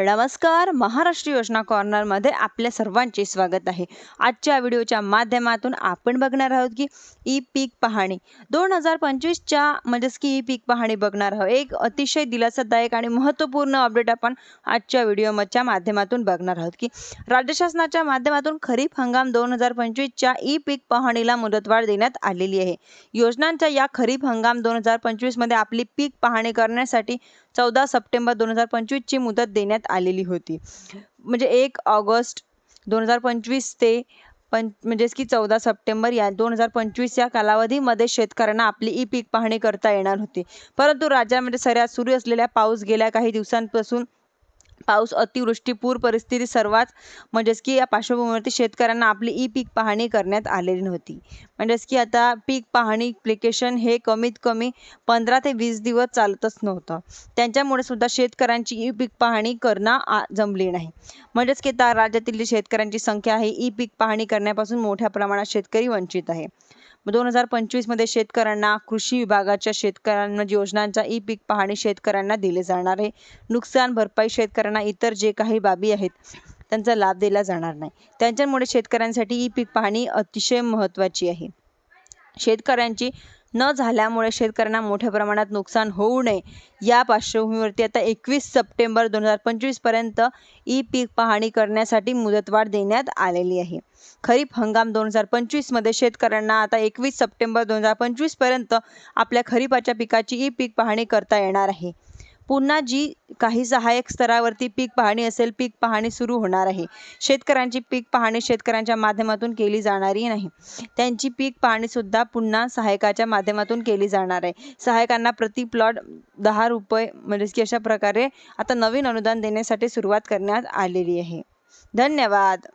नमस्कार महाराष्ट्र योजना कॉर्नरमध्ये आपल्या सर्वांचे स्वागत आहे. आजच्या व्हिडिओच्या माध्यमातून आपण बघणार आहोत की ई पीक पाहणी. दोन हजार पंचवीसच्या म्हणजेच की ई पीक पाहणी बघणार आहोत. एक अतिशय दिलासादायक आणि महत्त्वपूर्ण अपडेट आपण आजच्या व्हिडिओच्या माध्यमातून बघणार आहोत की राज्य शासनाच्या माध्यमातून खरीप हंगाम दोन हजार पंचवीसच्या ई पीक पाहणीला मुदतवाढ देण्यात आलेली आहे. योजनांच्या या खरीप हंगाम दोन हजार पंचवीसमध्ये आपली पीक पाहणी करण्यासाठी चौदा सप्टेंबर दोन हजार पंचवीसची मुदत देण्यात आलेली होती. म्हणजे एक ऑगस्ट दोन हजार पंचवीस ते पं म्हणजेच की चौदा सप्टेंबर या दोन हजार पंचवीस या कालावधीमध्ये शेतकऱ्यांना आपली ई पीक पाहणी करता येणार होती. परंतु राज्यामध्ये सऱ्यात सुरू असलेल्या पाऊस गेल्या काही दिवसांपासून पाऊस अतिवृष्टी पूर परिस्थिती सर्वात म्हणजेच की या पार्श्वभूमीवरती शेतकऱ्यांना आपली ई पीक पाहणी करण्यात आलेली नव्हती. म्हणजेच की आता पीक पाहणी ॲप्लिकेशन हे कमीत कमी पंधरा ते वीस दिवस चालतच नव्हतं. त्यांच्यामुळे सुद्धा शेतकऱ्यांची ई पीक पाहणी करणं आ जमली नाही. म्हणजेच की आता राज्यातील जी शेतकऱ्यांची संख्या आहे ई पीक पाहणी करण्यापासून मोठ्या प्रमाणात शेतकरी वंचित आहे. दोन हजार पंचवीसमध्ये शेतकऱ्यांना कृषी विभागाच्या शेतकऱ्यांना योजनांचा ई पीक पाहणी शेतकऱ्यांना दिले जाणार आहे. नुकसान भरपाई शेतकऱ्यांना इतर जे काही बाबी आहेत त्यांचा लाभ दिला जाणार नाही. त्यांच्यामुळे शेतकऱ्यांसाठी ई पीक पाहणी अतिशय महत्त्वाची आहे. शेतकऱ्यांची न झाल्यामुळे शेतकऱ्यांना मोठ्या प्रमाणात नुकसान होऊ नये. या पार्श्वभूमीवरती आता एकवीस सप्टेंबर दोन हजार पंचवीसपर्यंत ई पीक पाहणी करण्यासाठी मुदतवाढ देण्यात आलेली आहे. खरीप हंगाम दोन हजार पंचवीसमध्ये शेतकऱ्यांना आता एकवीस सप्टेंबर दोन हजार पंचवीसपर्यंत आपल्या खरीपाच्या पिकाची ई पीक पाहणी करता येणार आहे. पुन्हा जी काही सहाय्यक स्तरावरती पीक पाहणी असेल पीक पाहणी सुरू होणार आहे. शेतकऱ्यांची पीक पाहणी शेतकऱ्यांच्या माध्यमातून केली जाणारी नाही. त्यांची पीक पाहणीसुद्धा पुन्हा सहायकाच्या माध्यमातून केली जाणार आहे. सहायकांना प्रति प्लॉट दहा रुपये म्हणजेच की अशा प्रकारे आता नवीन अनुदान देण्यासाठी सुरुवात करण्यात आलेली आहे. धन्यवाद.